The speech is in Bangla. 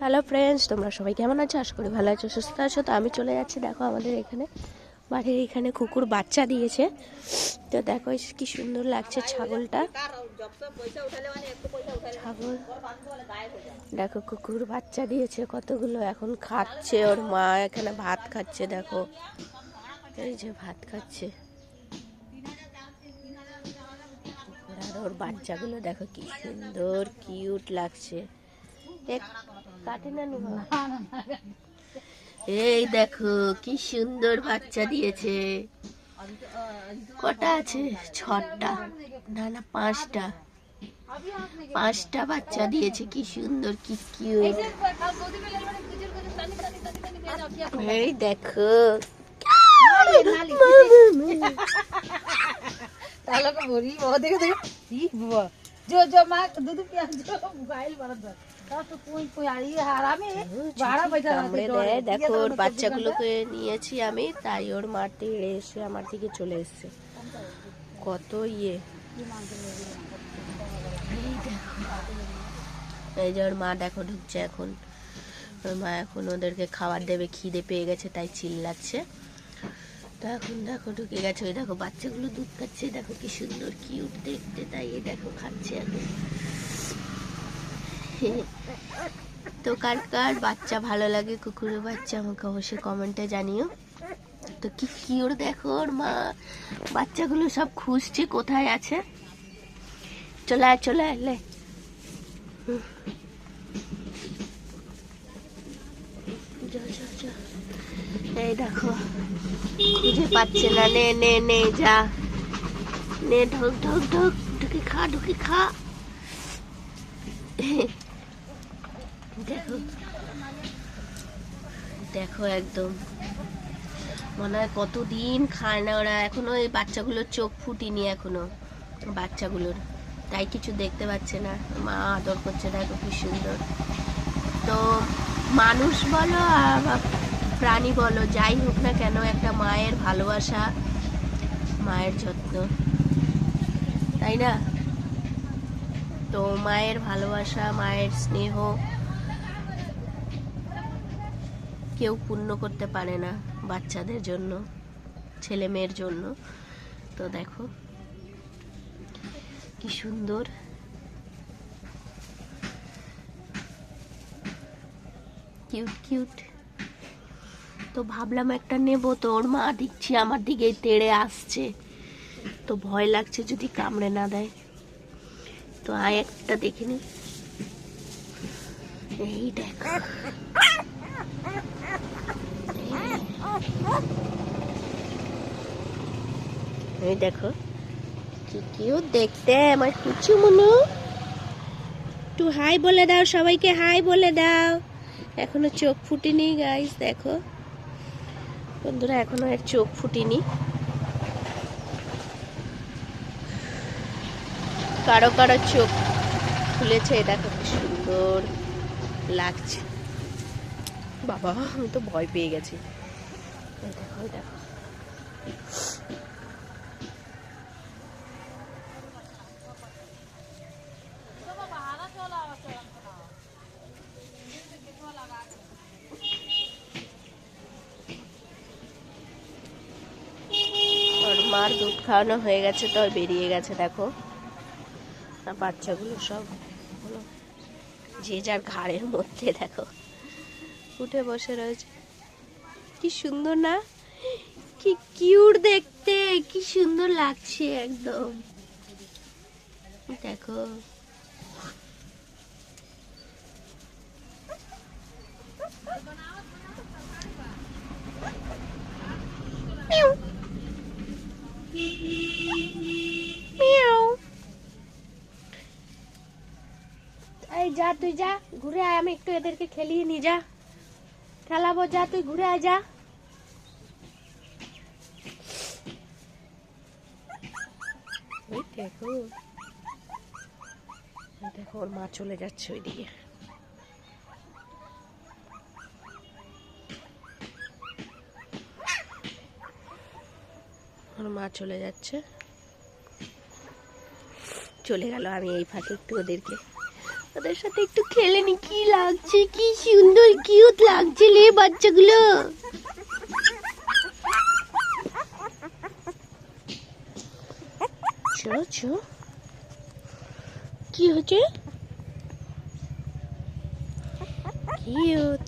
হ্যালো ফ্রেন্ডস তোমরা সবাই কেমন আছো? আশা করি ভালো আছো, সুস্থ আছো। তো আমি চলে যাচ্ছি, দেখো আমাদের এখানে। বাড়ির এখানে কুকুর বাচ্চা দিয়েছে। তো দেখো কি সুন্দর লাগছে ছাগলটা। ছাগল। দেখো কুকুর বাচ্চা দিয়েছে, কতগুলো এখন খাচ্ছে ওর মা, এখানে ভাত খাচ্ছে, দেখো। এই যে ভাত খাচ্ছে। ওর বাচ্চাগুলো, দেখো কি সুন্দর কিউট লাগছে। কাটে না নি বাবা? এই দেখো কি সুন্দর বাচ্চা দিয়েছে কটা আছে ছটা না না পাঁচটা পাঁচটা বাচ্চা দিয়েছে কি সুন্দর কি কিউট এই দেখো तालो को बोरी बहुत देखो देखो ई बुआ जो जो मां दूध पिया जो गाइल बरत বাচ্চাগুলোকে নিয়েছি আমি তাই ওর এড়ে এসে আমার চলে কত ইয়ে। এই যে ওর মা দেখো ঢুকছে এখন। ওর মা এখন ওদেরকে খাবার দেবে খিদে পেয়ে গেছে তাই চিল্লাচ্ছে। তো এখন দেখো ঢুকে গেছে ওই দেখো বাচ্চাগুলো দুধ খাচ্ছে দেখো কি সুন্দর কিউট দেখতে তাই এ দেখো খাচ্ছে এখন। তো কার কার বাচ্চা ভালো লাগে? কুকুরের বাচ্চা আমাকে অবশ্যই কমেন্টে জানিও। তো কি কি ওর দেখো ওর মা? বাচ্চাগুলো সব খুঁজছে কোথায় আছে? চলে আয় চলে আয়, লে। এই দেখো। খুঁজে পাচ্ছে না। নে নে নে, যা। নে, ঢোক ঢোক ঢোক। ঢুকে খা ঢুকে খা। দেখো দেখো একদম। মনে হয় কতদিন খায় না ওরা। এখনও এই বাচ্চাগুলোর চোখ ফুটিনি এখনও, বাচ্চাগুলোর। তাই কিছু দেখতে পাচ্ছে না। মা আদর করছে, দেখো কি সুন্দর। তো মানুষ বলো আর প্রাণী বলো, যাই হোক না কেন, একটা মায়ের ভালোবাসা, মায়ের যত্ন। তাই না? তো মায়ের ভালোবাসা, মায়ের স্নেহ কেউ পূর্ণ করতে পারে না বাচ্চাদের জন্য, ছেলে মেয়ের জন্য। তো দেখো, কি সুন্দর। কিউট কিউট তো ভাবলাম একটা নেব তো, ওর মা দেখছি আমার দিকেই তেড়ে আসছে। তো ভয় লাগছে যদি কামড়ে না দেয়। তো আয় একটা দেখে নি। এই দেখ। এই দেখো কিউ দেখতে আমার কুচু মনু। একটু হাই বলে দাও, সবাইকে হাই বলে দাও। এখনও চোখ ফুটিনি গাইস দেখো। বন্ধুরা, এখনও এর চোখ ফুটিনি। কারও কারও চোখ খুলেছে দেখো সুন্দর লাগছে। বাবা, আমি তো ভয় পেয়ে গেছি। দেখো দেখো মার দুধ খাওয়ানো হয়ে গেছে তো বেরিয়ে গেছে, দেখো। বাচ্চাগুলো সব যে যার ঘাড়ের মধ্যে, দেখো। উঠে বসে রয়েছে। কি সুন্দর না? কি কিউট দেখতে, কি সুন্দর লাগছে একদম। দেখো। এই যা, তুই যা, ঘুরে আয়, আমি একটু এদেরকে খেলিয়ে নি যা। খেলাবো যা তুই ঘুরে যা। দেখো। দেখো, ওর মা চলে যাচ্ছে ওইদিকে। ওর মা চলে যাচ্ছে। চলে গেল আমি এই ফাঁকে একটু ওদেরকে ওদের সাথে একটু খেলে নি। কি লাগছে? কি সুন্দর কিউট লাগছে রে বাচ্চাগুলো। কি হচ্ছে? কিউট